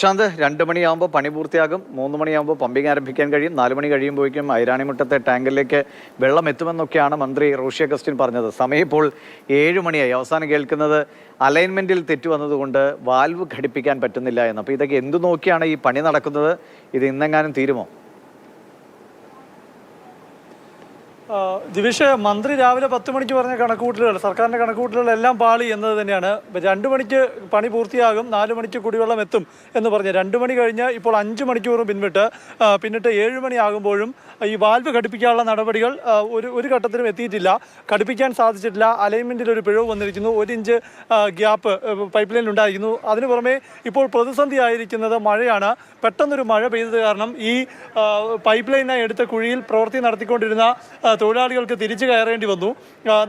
ശാന്ത് രണ്ട് മണിയാകുമ്പോൾ പണി പൂർത്തിയാകും. മൂന്ന് മണിയാകുമ്പോൾ പമ്പിങ് ആരംഭിക്കാൻ കഴിയും. നാല് മണി കഴിയുമ്പോഴേക്കും ഐരാണിമുട്ടത്തെ ടാങ്കിലേക്ക് വെള്ളം എത്തുമെന്നൊക്കെയാണ് മന്ത്രി റോഷി അഗസ്റ്റിൻ പറഞ്ഞത്. സമയം ഇപ്പോൾ ഏഴ് മണിയായി. അവസാനം കേൾക്കുന്നത് അലൈൻമെന്റിൽ തെറ്റ് വന്നതുകൊണ്ട് വാൽവ് ഘടിപ്പിക്കാൻ പറ്റുന്നില്ല എന്ന്. അപ്പോൾ ഇതൊക്കെ എന്തു നോക്കിയാണ് ഈ പണി നടക്കുന്നത്? ഇത് ഇന്നെങ്ങാനും തീരുമോ? ആ, ദിവിഷ് മന്ത്രി രാവിലെ പത്ത് മണിക്ക് പറഞ്ഞ കണക്കുകൂട്ടലുകൾ സർക്കാരിന്റെ കണക്കുകൂട്ടലുകൾ എല്ലാം പാളി എന്നത് തന്നെയാണ്. രണ്ട് മണിക്ക് പണി പൂർത്തിയാകും നാല് മണിക്ക് കുടിവെള്ളം എത്തും എന്ന് പറഞ്ഞ് രണ്ട് മണി കഴിഞ്ഞ് ഇപ്പോൾ അഞ്ച് മണിക്കൂറും പിൻവിട്ട് പിന്നിട്ട് ഏഴ് മണിയാകുമ്പോഴും ഈ വാൽവ് ഘടിപ്പിക്കാനുള്ള നടപടികൾ ഒരു ഒരു ഘട്ടത്തിലും എത്തിയിട്ടില്ല. ഘടിപ്പിക്കാൻ സാധിച്ചിട്ടില്ല. അലൈൻമെന്റിൽ ഒരു പിഴവ് വന്നിരിക്കുന്നു. ഒരു ഇഞ്ച് ഗ്യാപ്പ് പൈപ്പ് ലൈനിൽ ഉണ്ടായിരിക്കുന്നു. അതിന് പുറമെ ഇപ്പോൾ പ്രതിസന്ധി ആയിരിക്കുന്നത് മഴയാണ്. പെട്ടെന്നൊരു മഴ പെയ്തത് കാരണം ഈ പൈപ്പ് ലൈനായി എടുത്ത കുഴിയിൽ പ്രവൃത്തി നടത്തിക്കൊണ്ടിരുന്ന തൊഴിലാളികൾക്ക് തിരിച്ചു കയറേണ്ടി വന്നു.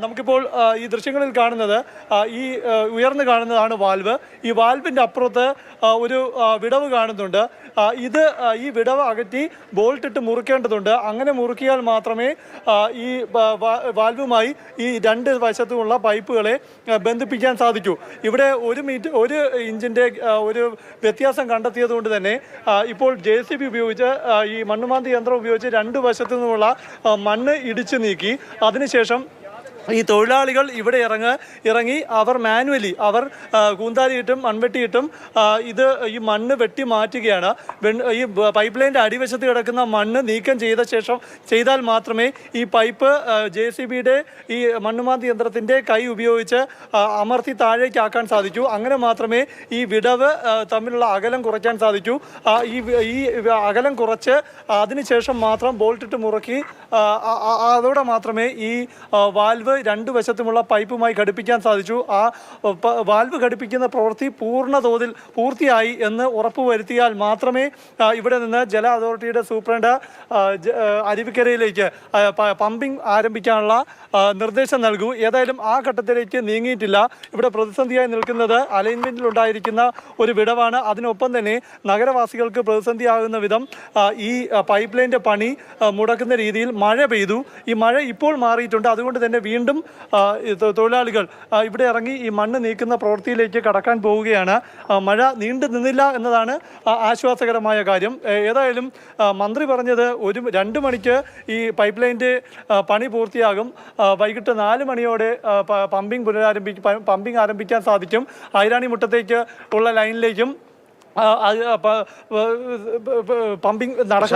നമുക്കിപ്പോൾ ഈ ദൃശ്യങ്ങളിൽ കാണുന്നത് ഈ ഉയർന്നു കാണുന്നതാണ് വാൽവ്. ഈ വാൽവിന്റെ അപ്പുറത്ത് ഒരു വിടവ് കാണുന്നുണ്ട്. ഇത് ഈ വിടവ് അകറ്റി ബോൾട്ടിട്ട് മുറിക്കേണ്ടതുണ്ട്. അങ്ങനെ മുറുക്കിയാൽ മാത്രമേ ഈ വാൽവുമായി ഈ രണ്ട് വശത്തുമുള്ള പൈപ്പുകളെ ബന്ധിപ്പിക്കാൻ സാധിക്കൂ. ഇവിടെ ഒരു മീറ്റർ ഒരു ഇഞ്ചിന്റെ ഒരു വ്യത്യാസം കണ്ടെത്തിയത് കൊണ്ട് തന്നെ ഇപ്പോൾ ജെ സി ബി ഉപയോഗിച്ച് ഈ മണ്ണുമാന്തി യന്ത്രം ഉപയോഗിച്ച് രണ്ട് വശത്തു നിന്നുമുള്ള മണ്ണ് മണ്ണ് ഇടിച്ചു നീക്കി. അതിനുശേഷം ഈ തൊഴിലാളികൾ ഇവിടെ ഇറങ്ങ ഇറങ്ങി അവർ മാനുവലി അവർ കൂന്താലിയിട്ടും മൺവെട്ടിയിട്ടും ഇത് ഈ മണ്ണ് വെട്ടി മാറ്റുകയാണ്. ഈ പൈപ്പ് ലൈന്റെ അടിവശത്ത് കിടക്കുന്ന മണ്ണ് നീക്കം ചെയ്ത ശേഷം ചെയ്താൽ മാത്രമേ ഈ പൈപ്പ് ജെ സി ബിയുടെ ഈ മണ്ണുമാന്തി യന്ത്രത്തിന്റെ കൈ ഉപയോഗിച്ച് അമർത്തി താഴേക്കാക്കാൻ സാധിക്കൂ അങ്ങനെ മാത്രമേ ഈ വിടവ് തമ്മിലുള്ള അകലം കുറയ്ക്കാൻ സാധിക്കൂ ഈ ഈ അകലം കുറച്ച് അതിനുശേഷം മാത്രം ബോൾട്ടിട്ട് മുറുക്കി അതോടെ മാത്രമേ ഈ ആ, വാൽവ് രണ്ട് വശത്തുമുള്ള പൈപ്പുമായി ഘടിപ്പിക്കാൻ സാധിച്ചു. ആ വാൽവ് ഘടിപ്പിക്കുന്ന പ്രവൃത്തി പൂർണ തോതിൽ പൂർത്തിയായി എന്ന് ഉറപ്പുവരുത്തിയാൽ മാത്രമേ ഇവിടെ നിന്ന് ജല അതോറിറ്റിയുടെ സൂപ്രണ്ട് അരുവിക്കരയിലേക്ക് പമ്പിംഗ് ആരംഭിക്കാനുള്ള നിർദ്ദേശം നൽകൂ. ഏതായാലും ആ ഘട്ടത്തിലേക്ക് നീങ്ങിയിട്ടില്ല. ഇവിടെ പ്രതിസന്ധിയായി നിൽക്കുന്നത് അലൈൻമെന്റിലുണ്ടായിരിക്കുന്ന ഒരു വിടവാണ്. അതിനൊപ്പം തന്നെ നഗരവാസികൾക്ക് പ്രതിസന്ധിയാകുന്ന വിധം ഈ പൈപ്പ് ലൈന്റെ പണി മുടക്കുന്ന രീതിയിൽ മഴ പെയ്തു. ഈ മഴ ഇപ്പോൾ മാറിയിട്ടുണ്ട്. അതുകൊണ്ട് തന്നെ വീണ്ടും തൊ- തൊഴിലാളികൾ ഇവിടെ ഇറങ്ങി ഈ മണ്ണ് നീക്കുന്ന പ്രവൃത്തിയിലേക്ക് കടക്കാൻ പോവുകയാണ്. മഴ നീണ്ടു നിന്നില്ല എന്നതാണ് ആശ്വാസകരമായ കാര്യം. ഏതായാലും മന്ത്രി പറഞ്ഞത് ഒരു രണ്ട് മണിക്ക് ഈ പൈപ്പ് ലൈന്റെ പണി പൂർത്തിയാകും. വൈകിട്ട് നാല് മണിയോടെ പമ്പിംഗ് പുനരാരംഭിക്കും പമ്പിംഗ് ആരംഭിക്കാൻ സാധിക്കും. ഐരാണി മുട്ടത്തേക്ക് ഉള്ള ലൈനിലേക്കും പമ്പിംഗ് നമ്മൾ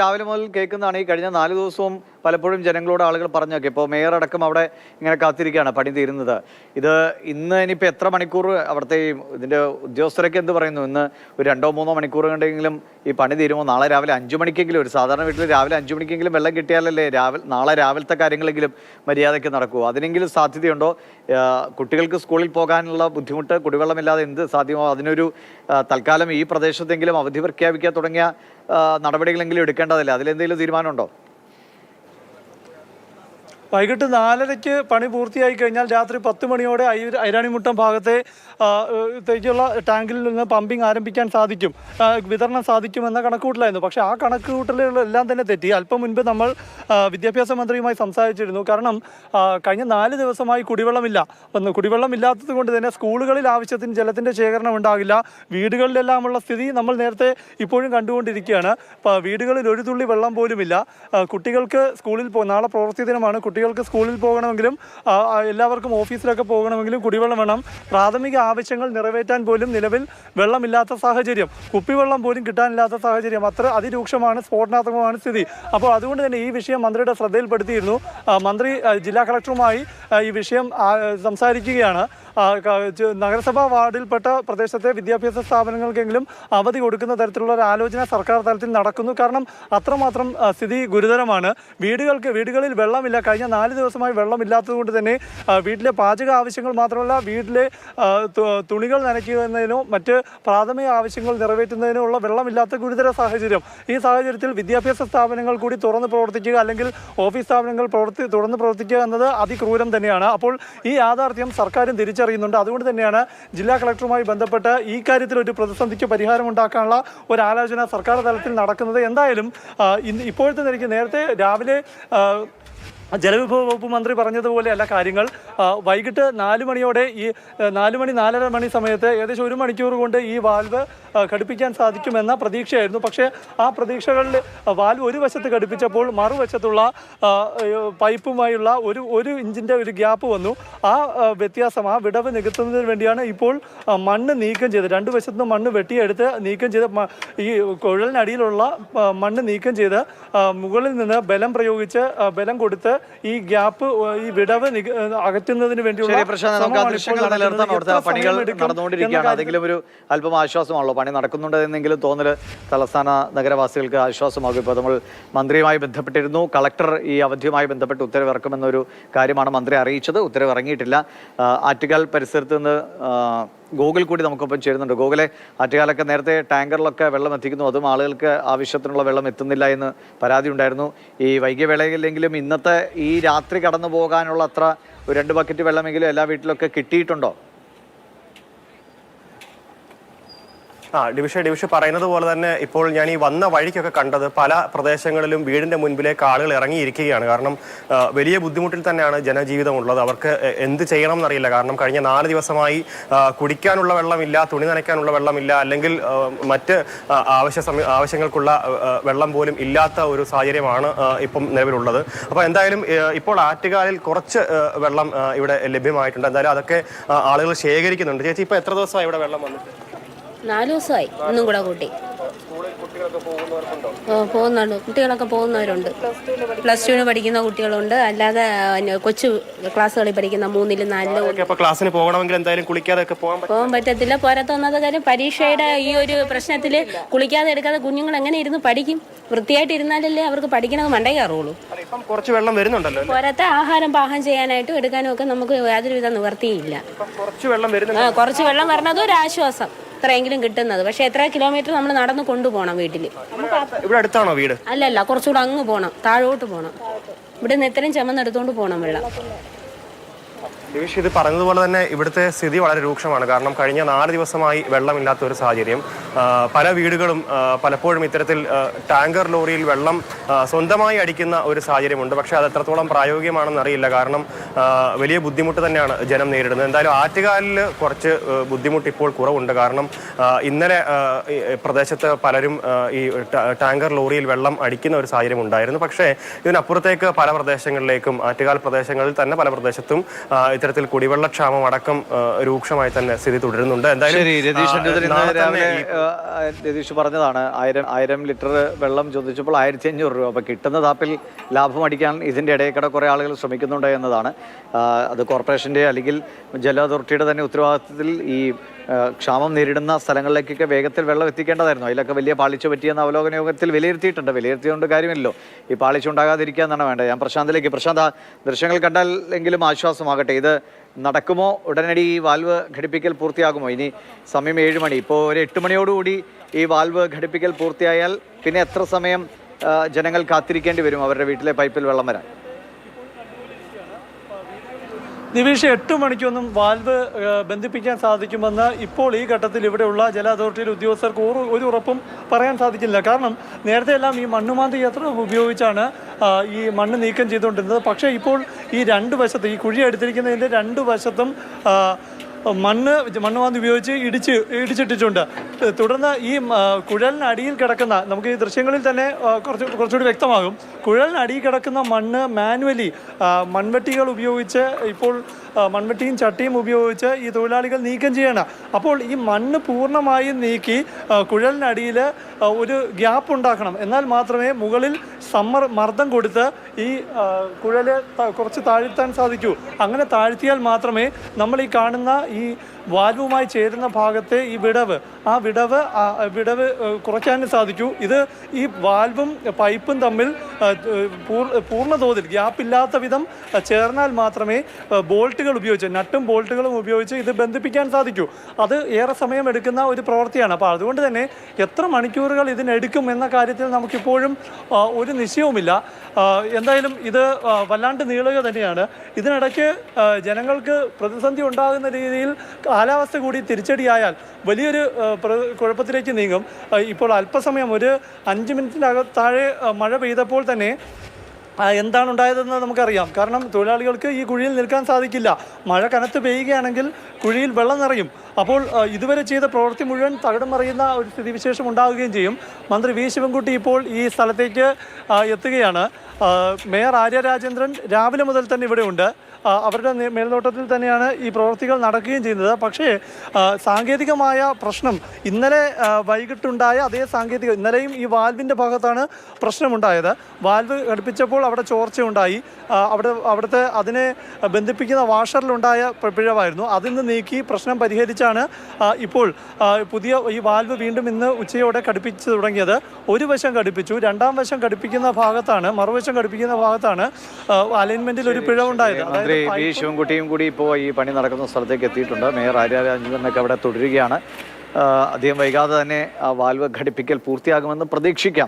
രാവിലെ മുതൽ കേൾക്കുന്നതാണ് ഈ കഴിഞ്ഞ നാല് ദിവസവും പലപ്പോഴും ജനങ്ങളോട് ആളുകൾ പറഞ്ഞൊക്കെ. ഇപ്പോൾ മേയർ അടക്കം അവിടെ ഇങ്ങനെ കാത്തിരിക്കുകയാണ് പണി തീരുന്നത്. ഇത് ഇന്ന് ഇനിയിപ്പോൾ എത്ര മണിക്കൂർ അവിടുത്തെ ഈ ഇതിന്റെ ഉദ്യോഗസ്ഥരൊക്കെ എന്ത് പറയുന്നു? ഇന്ന് ഒരു രണ്ടോ മൂന്നോ മണിക്കൂർ കണ്ടെങ്കിലും ഈ പണി തീരുമോ? നാളെ രാവിലെ അഞ്ചു മണിക്കെങ്കിലും ഒരു സാധാരണ വീട്ടിൽ രാവിലെ അഞ്ചു മണിക്കെങ്കിലും വെള്ളം കിട്ടിയാലല്ലേ രാവിലെ നാളെ രാവിലത്തെ കാര്യങ്ങളെങ്കിലും മര്യാദയ്ക്ക് നടക്കുമോ അതിനെങ്കിലും സാധ്യതയുണ്ടോ? കുട്ടികൾക്ക് സ്കൂളിൽ പോകാനുള്ള ബുദ്ധിമുട്ട് കുടിവെള്ളമില്ലാതെ എന്ത് സാധ്യമോ? അതിനൊരു തൽക്കാലം ഈ പ്രദേശത്തെങ്കിലും അവധി പ്രഖ്യാപിക്കാൻ തുടങ്ങിയ നടപടികളെങ്കിലും എടുക്കേണ്ടതല്ലേ? അതിലെന്തെങ്കിലും തീരുമാനമുണ്ടോ? വൈകിട്ട് നാലരയ്ക്ക് പണി പൂർത്തിയായി കഴിഞ്ഞാൽ രാത്രി പത്ത് മണിയോടെ ഐരാണിമുട്ടം ഭാഗത്തെ തേക്കുള്ള ടാങ്കിൽ നിന്ന് പമ്പിംഗ് ആരംഭിക്കാൻ സാധിക്കും. വിതരണം സാധിക്കുമെന്ന കണക്കുകൂട്ടലായിരുന്നു പക്ഷേ ആ കണക്കുകൂട്ടലുകളെല്ലാം തന്നെ തെറ്റി. അല്പം മുൻപ് നമ്മൾ വിദ്യാഭ്യാസ മന്ത്രിയുമായി സംസാരിച്ചിരുന്നു. കാരണം കഴിഞ്ഞ നാല് ദിവസമായി കുടിവെള്ളമില്ല. ഒന്ന് കുടിവെള്ളമില്ലാത്തത് കൊണ്ട് തന്നെ സ്കൂളുകളിൽ ആവശ്യത്തിന് ജലത്തിന്റെ ശേഖരണം ഉണ്ടാകില്ല. വീടുകളിലെല്ലാമുള്ള സ്ഥിതി നമ്മൾ നേരത്തെ ഇപ്പോഴും കണ്ടുകൊണ്ടിരിക്കുകയാണ്. വീടുകളിൽ ഒരു തുള്ളി വെള്ളം പോലുമില്ല. കുട്ടികൾക്ക് സ്കൂളിൽ നാളെ പ്രവൃത്തി ദിനമാണ്. കുട്ടികൾക്ക് സ്കൂളിൽ പോകണമെങ്കിലും എല്ലാവർക്കും ഓഫീസിലൊക്കെ പോകണമെങ്കിലും കുടിവെള്ളം വേണം. പ്രാഥമിക ആവശ്യങ്ങൾ നിറവേറ്റാൻ പോലും നിലവിൽ വെള്ളമില്ലാത്ത സാഹചര്യം. കുപ്പിവെള്ളം പോലും കിട്ടാനില്ലാത്ത സാഹചര്യം. അത്ര അതിരൂക്ഷമാണ് സ്ഫോടനാത്മകമാണ് സ്ഥിതി. അപ്പോൾ അതുകൊണ്ട് തന്നെ ഈ വിഷയം മന്ത്രിയുടെ ശ്രദ്ധയിൽപ്പെടുത്തിയിരുന്നു. മന്ത്രി ജില്ലാ കളക്ടറുമായി ഈ വിഷയം സംസാരിക്കുകയാണ്. നഗരസഭാ വാർഡിൽപ്പെട്ട പ്രദേശത്തെ വിദ്യാഭ്യാസ സ്ഥാപനങ്ങൾക്കെങ്കിലും അവധി കൊടുക്കുന്ന തരത്തിലുള്ള ഒരു ആലോചന സർക്കാർ തലത്തിൽ നടക്കുന്നു. കാരണം അത്രമാത്രം സ്ഥിതി ഗുരുതരമാണ്. വീടുകൾക്ക് വീടുകളിൽ വെള്ളമില്ല. കഴിഞ്ഞ നാല് ദിവസമായി വെള്ളമില്ലാത്തതുകൊണ്ട് തന്നെ വീട്ടിലെ പാചക ആവശ്യങ്ങൾ മാത്രമല്ല വീട്ടിലെ തുണികൾ നനയ്ക്കുന്നതിനോ മറ്റ് പ്രാഥമിക ആവശ്യങ്ങൾ നിറവേറ്റുന്നതിനോ ഉള്ള വെള്ളമില്ലാത്ത ഗുരുതര സാഹചര്യം. ഈ സാഹചര്യത്തിൽ വിദ്യാഭ്യാസ സ്ഥാപനങ്ങൾ കൂടി തുറന്ന് പ്രവർത്തിക്കുക അല്ലെങ്കിൽ ഓഫീസ് സ്ഥാപനങ്ങൾ പ്രവർത്തി തുറന്ന് പ്രവർത്തിക്കുക എന്നത് അതിക്രൂരം തന്നെയാണ്. അപ്പോൾ ഈ യാഥാർത്ഥ്യം സർക്കാരും തിരിച്ചറിയുന്നുണ്ട് അതുകൊണ്ട് തന്നെയാണ് ജില്ലാ കളക്ടറുമായി ബന്ധപ്പെട്ട് ഈ കാര്യത്തിൽ ഒരു പ്രതിസന്ധിക്ക് പരിഹാരം ഉണ്ടാക്കാനുള്ള ഒരു ആലോചന സർക്കാർ തലത്തിൽ നടക്കുന്നത്. എന്തായാലും ഇപ്പോഴത്തെ നിലയ്ക്ക് നേരത്തെ രാവിലെ ജലവിഭവ വകുപ്പ് മന്ത്രി പറഞ്ഞതുപോലെയല്ല കാര്യങ്ങൾ. വൈകിട്ട് നാല് മണിയോടെ ഈ നാല് മണി നാലര മണി സമയത്ത് ഏകദേശം ഒരു മണിക്കൂർ കൊണ്ട് ഈ വാൽവ് ഘടിപ്പിക്കാൻ സാധിക്കുമെന്ന പ്രതീക്ഷയായിരുന്നു. പക്ഷേ ആ പ്രതീക്ഷകളിൽ വാൽവ് ഒരു വശത്ത് ഘടിപ്പിച്ചപ്പോൾ മറുവശത്തുള്ള പൈപ്പുമായുള്ള ഒരു ഒരു ഇഞ്ചിന്റെ ഒരു ഗ്യാപ്പ് വന്നു. ആ വ്യത്യാസം ആ വിടവ് നികത്തുന്നതിന് വേണ്ടിയാണ് ഇപ്പോൾ മണ്ണ് നീക്കം ചെയ്ത് രണ്ട് വശത്തുനിന്ന് മണ്ണ് വെട്ടിയെടുത്ത് നീക്കം ചെയ്ത് ഈ കുഴലിനടിയിലുള്ള മണ്ണ് നീക്കം ചെയ്ത് മുകളിൽ നിന്ന് ബലം പ്രയോഗിച്ച് ബലം കൊടുത്ത് ഈ ഗ്യാപ്പ് ഈ വിടവ് അകറ്റുന്നതിന് വേണ്ടിയുള്ള പണികൾ നടന്നുകൊണ്ടിരിക്കുകയാണ്. അതെങ്കിലും ഒരു അല്പം ആശ്വാസമാണല്ലോ പണി നടക്കുന്നുണ്ട് എന്നെങ്കിലും തോന്നൽ തലസ്ഥാന നഗരവാസികൾക്ക് ആശ്വാസമാകും. ഇപ്പോൾ നമ്മൾ മന്ത്രിയുമായി ബന്ധപ്പെട്ടിരുന്നു. കളക്ടർ ഈ അവധിയുമായി ബന്ധപ്പെട്ട് ഉത്തരവ് ഇറക്കുമെന്നൊരു കാര്യമാണ് മന്ത്രി അറിയിച്ചത്. ഉത്തരവ് ഇറങ്ങിയിട്ടില്ല ആറ്റുകാൽ പരിസരത്ത് നിന്ന് ഗൂഗിൾ കൂടി നമുക്കൊപ്പം ചേരുന്നുണ്ട്. ഗൂഗിളെ ആറ്റുകാലൊക്കെ നേരത്തെ ടാങ്കറിലൊക്കെ വെള്ളം എത്തിക്കുന്നു. അതും ആളുകൾക്ക് ആവശ്യത്തിനുള്ള വെള്ളം എത്തുന്നില്ല എന്ന് പരാതി ഉണ്ടായിരുന്നു. ഈ വൈകിയ വേളയിലെങ്കിലും ഇന്നത്തെ ഈ രാത്രി കടന്നു പോകാനുള്ള അത്ര രണ്ട് ബക്കറ്റ് വെള്ളമെങ്കിലും എല്ലാ വീട്ടിലൊക്കെ കിട്ടിയിട്ടുണ്ടോ? ആ ഡിവിഷ ഡിവിഷ പറയുന്നത് പോലെ തന്നെ ഇപ്പോൾ ഞാൻ ഈ വന്ന വഴിക്കൊക്കെ കണ്ടത് പല പ്രദേശങ്ങളിലും വീടിന്റെ മുൻപിലേക്ക് ആളുകൾ ഇറങ്ങിയിരിക്കുകയാണ്. കാരണം വലിയ ബുദ്ധിമുട്ടിൽ തന്നെയാണ് ജനജീവിതം ഉള്ളത്. അവർക്ക് എന്ത് ചെയ്യണം എന്നറിയില്ല കാരണം കഴിഞ്ഞ നാല് ദിവസമായി കുടിക്കാനുള്ള വെള്ളമില്ല തുണി നനയ്ക്കാനുള്ള വെള്ളമില്ല അല്ലെങ്കിൽ മറ്റ് ആവശ്യ ആവശ്യങ്ങൾക്കുള്ള വെള്ളം പോലും ഇല്ലാത്ത ഒരു സാഹചര്യമാണ് ഇപ്പം നിലവിലുള്ളത്. അപ്പോൾ എന്തായാലും ഇപ്പോൾ ആറ്റുകാലിൽ കുറച്ച് വെള്ളം ഇവിടെ ലഭ്യമായിട്ടുണ്ട്. എന്തായാലും അതൊക്കെ ആളുകൾ ശേഖരിക്കുന്നുണ്ട്. ചേച്ചി ഇപ്പോൾ എത്ര ദിവസമായി ഇവിടെ വെള്ളം വന്നിട്ട്? നാല് ദിവസമായി ഇന്നും കൂടെ കൂട്ടി. പോകുന്നുണ്ട്. കുട്ടികളൊക്കെ പോകുന്നവരുണ്ട്. പ്ലസ് ടുവിന് പഠിക്കുന്ന കുട്ടികളുണ്ട്. അല്ലാതെ കൊച്ചു ക്ലാസ്സുകളിൽ പഠിക്കുന്ന മൂന്നിലും നാലിലും ക്ലാസ്സിന് പോകണമെങ്കിൽ എന്തായാലും കുളിക്കാതെ പോകാൻ പറ്റത്തില്ല. പറ്റത്തില്ല പോരാത്തൊന്നാമത്തെ കാര്യം പരീക്ഷയുടെ ഈ ഒരു പ്രശ്നത്തിൽ കുളിക്കാതെ എടുക്കാതെ കുഞ്ഞുങ്ങൾ എങ്ങനെ ഇരുന്ന് പഠിക്കും? വൃത്തിയായിട്ട് ഇരുന്നാലല്ലേ അവർക്ക് പഠിക്കണത് മണ്ടേ കയറുള്ളൂ. കുറച്ച് വെള്ളം വരുന്നുണ്ടല്ലോ? പോരാത്ത ആഹാരം പാകം ചെയ്യാനായിട്ടും എടുക്കാനും ഒക്കെ നമുക്ക് യാതൊരുവിധ നിവർത്തിയില്ല കുറച്ച് വെള്ളം വരുന്നത് കുറച്ച് വെള്ളം വരണത് ഒരു ആശ്വാസം. ഇത്രയെങ്കിലും കിട്ടുന്നത്. പക്ഷെ എത്ര കിലോമീറ്റർ നമ്മൾ നടന്ന് കൊണ്ടുപോകണം വീട്ടിൽ ഇവിടെ അടുത്താണോ വീട്? അല്ലല്ല കുറച്ചുകൂടെ അങ്ങ് പോകണം താഴോട്ട് പോകണം ഇവിടെ നിന്ന് ഇത്രയും ചുമന്നെടുത്തോണ്ട് പോകണം വെള്ളം. ദിവിഷ് ഇത് പറഞ്ഞതുപോലെ തന്നെ ഇവിടുത്തെ സ്ഥിതി വളരെ രൂക്ഷമാണ്. കാരണം കഴിഞ്ഞ നാല് ദിവസമായി വെള്ളമില്ലാത്ത ഒരു സാഹചര്യം. പല വീടുകളും പലപ്പോഴും ഇത്തരത്തിൽ ടാങ്കർ ലോറിയിൽ വെള്ളം സ്വന്തമായി അടിക്കുന്ന ഒരു സാഹചര്യമുണ്ട്. പക്ഷേ അത് എത്രത്തോളം പ്രായോഗികമാണെന്ന് അറിയില്ല. കാരണം വലിയ ബുദ്ധിമുട്ട് തന്നെയാണ് ജനം നേരിടുന്നത്. എന്തായാലും ആറ്റുകാലിൽ കുറച്ച് ബുദ്ധിമുട്ട് ഇപ്പോൾ കുറവുണ്ട്. കാരണം ഇന്നലെ പ്രദേശത്ത് പലരും ഈ ടാങ്കർ ലോറിയിൽ വെള്ളം അടിക്കുന്ന ഒരു സാഹചര്യം ഉണ്ടായിരുന്നു. പക്ഷേ ഇതിനപ്പുറത്തേക്ക് പല പ്രദേശങ്ങളിലേക്കും ആറ്റുകാൽ പ്രദേശങ്ങളിൽ തന്നെ പല പ്രദേശത്തും ഇത്തരത്തിൽ കുടിവെള്ളക്ഷാമം അടക്കം രൂക്ഷമായി തന്നെ സ്ഥിതി തുടരുന്നുണ്ട്. എന്തായാലും രതീഷ് പറഞ്ഞതാണ് ആയിരം ആയിരം ലിറ്റർ വെള്ളം ചോദിച്ചപ്പോൾ ആയിരത്തി അഞ്ഞൂറ് രൂപ. അപ്പോൾ കിട്ടുന്ന താപ്പിൽ ലാഭം അടിക്കാൻ ഇതിന്റെ ഇടയിൽക്കിടെ കുറേ ആളുകൾ ശ്രമിക്കുന്നുണ്ട് എന്നതാണ്. അത് കോർപ്പറേഷന്റെ അല്ലെങ്കിൽ ജല അതോറിറ്റിയുടെ തന്നെ ഉത്തരവാദിത്തത്തിൽ ഈ ക്ഷാമം നേരിടുന്ന സ്ഥലങ്ങളിലേക്കൊക്കെ വേഗത്തിൽ വെള്ളം എത്തിക്കേണ്ടതായിരുന്നു. അതിലൊക്കെ വലിയ പാളിച്ച പറ്റിയെന്ന് അവലോകന യോഗത്തിൽ വിലയിരുത്തിയിട്ടുണ്ട്. വിലയിരുത്തിയതുകൊണ്ട് കാര്യമില്ലല്ലോ. ഈ പാളിച്ച ഉണ്ടാകാതിരിക്കുക എന്നാണ് വേണ്ടത്. ഞാൻ പ്രശാന്തിലേക്ക് പ്രശാന്ത ദൃശ്യങ്ങൾ കണ്ടാൽ എങ്കിലും ആശ്വാസമാകട്ടെ. ഇത് നടക്കുമോ? ഉടനടി ഈ വാൽവ് ഘടിപ്പിക്കൽ പൂർത്തിയാകുമോ? ഇനി സമയം ഏഴ് മണി. ഇപ്പോൾ ഒരു എട്ട് മണിയോടുകൂടി ഈ വാൽവ് ഘടിപ്പിക്കൽ പൂർത്തിയായാൽ പിന്നെ എത്ര സമയം ജനങ്ങൾ കാത്തിരിക്കേണ്ടി വരും? അവരുടെ വീട്ടിലെ പൈപ്പിൽ വെള്ളം വരാൻ. നിമിഷം എട്ട് മണിക്കൊന്നും വാൽവ് ബന്ധിപ്പിക്കാൻ സാധിക്കുമെന്ന് ഇപ്പോൾ ഈ ഘട്ടത്തിൽ ഇവിടെയുള്ള ജല അതോറിറ്റിയിലെ ഉദ്യോഗസ്ഥർക്ക് ഒരു ഉറപ്പും പറയാൻ സാധിക്കില്ല. കാരണം നേരത്തെ എല്ലാം ഈ മണ്ണുമാന്തി യന്ത്രം ഉപയോഗിച്ചാണ് ഈ മണ്ണ് നീക്കം ചെയ്തുകൊണ്ടിരുന്നത്. പക്ഷേ ഇപ്പോൾ ഈ രണ്ട് വശത്ത് ഈ കുഴി എടുത്തിരിക്കുന്നതിന്റെ രണ്ട് വശത്തും മണ്ണ് മണ്ണുമാന്തി ഉപയോഗിച്ച് ഇടിച്ച് ഇടിച്ചിട്ടിട്ടുണ്ട്. തുടർന്ന് ഈ കുഴലിനടിയിൽ കിടക്കുന്ന നമുക്ക് ഈ ദൃശ്യങ്ങളിൽ തന്നെ കുറച്ച് കുറച്ചുകൂടി വ്യക്തമാകും. കുഴലിനടിയിൽ കിടക്കുന്ന മണ്ണ് മാനുവലി മൺവെട്ടികൾ ഉപയോഗിച്ച് ഇപ്പോൾ മൺവെട്ടിയും ചട്ടിയും ഉപയോഗിച്ച് ഈ തൊഴിലാളികൾ നീക്കം ചെയ്യണം. അപ്പോൾ ഈ മണ്ണ് പൂർണമായും നീക്കി കുഴലിനടിയിൽ ഒരു ഗ്യാപ്പ് ഉണ്ടാക്കണം. എന്നാൽ മാത്രമേ മുകളിൽ സമ്മർ മർദ്ദം കൊടുത്ത് ഈ കുഴൽ കുറച്ച് താഴ്ത്താൻ സാധിക്കൂ. അങ്ങനെ താഴ്ത്തിയാൽ മാത്രമേ നമ്മൾ ഈ കാണുന്ന ഈ വാൽവുമായി ചേരുന്ന ഭാഗത്തെ ഈ വിടവ് ആ വിടവ് വിടവ് കുറയ്ക്കാനും സാധിച്ചു. ഇത് ഈ വാൽവും പൈപ്പും തമ്മിൽ പൂർണ തോതിൽ ഗ്യാപ്പില്ലാത്ത വിധം ചേർന്നാൽ മാത്രമേ ബോൾട്ടുകൾ ഉപയോഗിച്ച് നട്ടും ബോൾട്ടുകളും ഉപയോഗിച്ച് ഇത് ബന്ധിപ്പിക്കാൻ സാധിക്കൂ. അത് ഏറെ സമയം എടുക്കുന്ന ഒരു പ്രവൃത്തിയാണ്. അപ്പോൾ അതുകൊണ്ട് തന്നെ എത്ര മണിക്കൂറുകൾ ഇതിനെടുക്കും എന്ന കാര്യത്തിൽ നമുക്കിപ്പോഴും ഒരു നിശ്ചയവുമില്ല. എന്തായാലും ഇത് വല്ലാണ്ട് നീളുക തന്നെയാണ്. ഇതിനിടയ്ക്ക് ജനങ്ങൾക്ക് പ്രതിസന്ധി ഉണ്ടാകുന്ന രീതിയിൽ കാലാവസ്ഥ കൂടി തിരിച്ചടിയായാൽ വലിയൊരു കുഴപ്പത്തിലേക്ക് നീങ്ങും. ഇപ്പോൾ അല്പസമയം ഒരു അഞ്ച് മിനിറ്റിനകം താഴെ മഴ പെയ്തപ്പോൾ തന്നെ എന്താണ് ഉണ്ടായതെന്ന് നമുക്കറിയാം. കാരണം തൊഴിലാളികൾക്ക് ഈ കുഴിയിൽ നിൽക്കാൻ സാധിക്കില്ല. മഴ കനത്ത് പെയ്യുകയാണെങ്കിൽ കുഴിയിൽ വെള്ളം നിറയും. അപ്പോൾ ഇതുവരെ ചെയ്ത പ്രവൃത്തി മുഴുവൻ തകിടം മറിയുന്ന ഒരു സ്ഥിതിവിശേഷം ഉണ്ടാവുകയും ചെയ്യും. മന്ത്രി വി. ശിവൻകുട്ടി ഇപ്പോൾ ഈ സ്ഥലത്തേക്ക് എത്തുകയാണ്. മേയർ ആര്യ രാജേന്ദ്രൻ രാവിലെ മുതൽ തന്നെ ഇവിടെയുണ്ട്. അവരുടെ മേൽനോട്ടത്തിൽ തന്നെയാണ് ഈ പ്രവൃത്തികൾ നടക്കുകയും ചെയ്യുന്നത്. പക്ഷേ സാങ്കേതികമായ പ്രശ്നം ഇന്നലെ വൈകിട്ടുണ്ടായ അതേ സാങ്കേതിക ഇന്നലെയും ഈ വാൽവിന്റെ ഭാഗത്താണ് പ്രശ്നമുണ്ടായത്. വാൽവ് ഘടിപ്പിച്ചപ്പോൾ അവിടെ ചോർച്ചയുണ്ടായി. ഉണ്ടായി അവിടെ അവിടുത്തെ അതിനെ ബന്ധിപ്പിക്കുന്ന വാഷറിലുണ്ടായ പിഴവായിരുന്നു. അതിൽ നിന്ന് നീക്കി പ്രശ്നം പരിഹരിച്ചാണ് ഇപ്പോൾ പുതിയ ഈ വാൽവ് വീണ്ടും ഇന്ന് ഉച്ചയോടെ ഘടിപ്പിച്ചു തുടങ്ങിയത്. ഒരു വശം ഘടിപ്പിച്ചു രണ്ടാം വശം ഘടിപ്പിക്കുന്ന ഭാഗത്താണ് മറുവശം ഘടിപ്പിക്കുന്ന ഭാഗത്താണ് അലൈൻമെന്റിൽ ഒരു പിഴവുണ്ടായത്. മന്ത്രി വി ശിവൻകുട്ടിയും കൂടി ഇപ്പോൾ ഈ പണി നടക്കുന്ന സ്ഥലത്തേക്ക് എത്തിയിട്ടുണ്ട്. മേയർ ആര്യ രാജേന്ദ്രനൊക്കെ അവിടെ തുടരുകയാണ്. അധികം വൈകാതെ തന്നെ ആ വാൽവ് ഘടിപ്പിക്കൽ പൂർത്തിയാകുമെന്ന് പ്രതീക്ഷിക്കാം.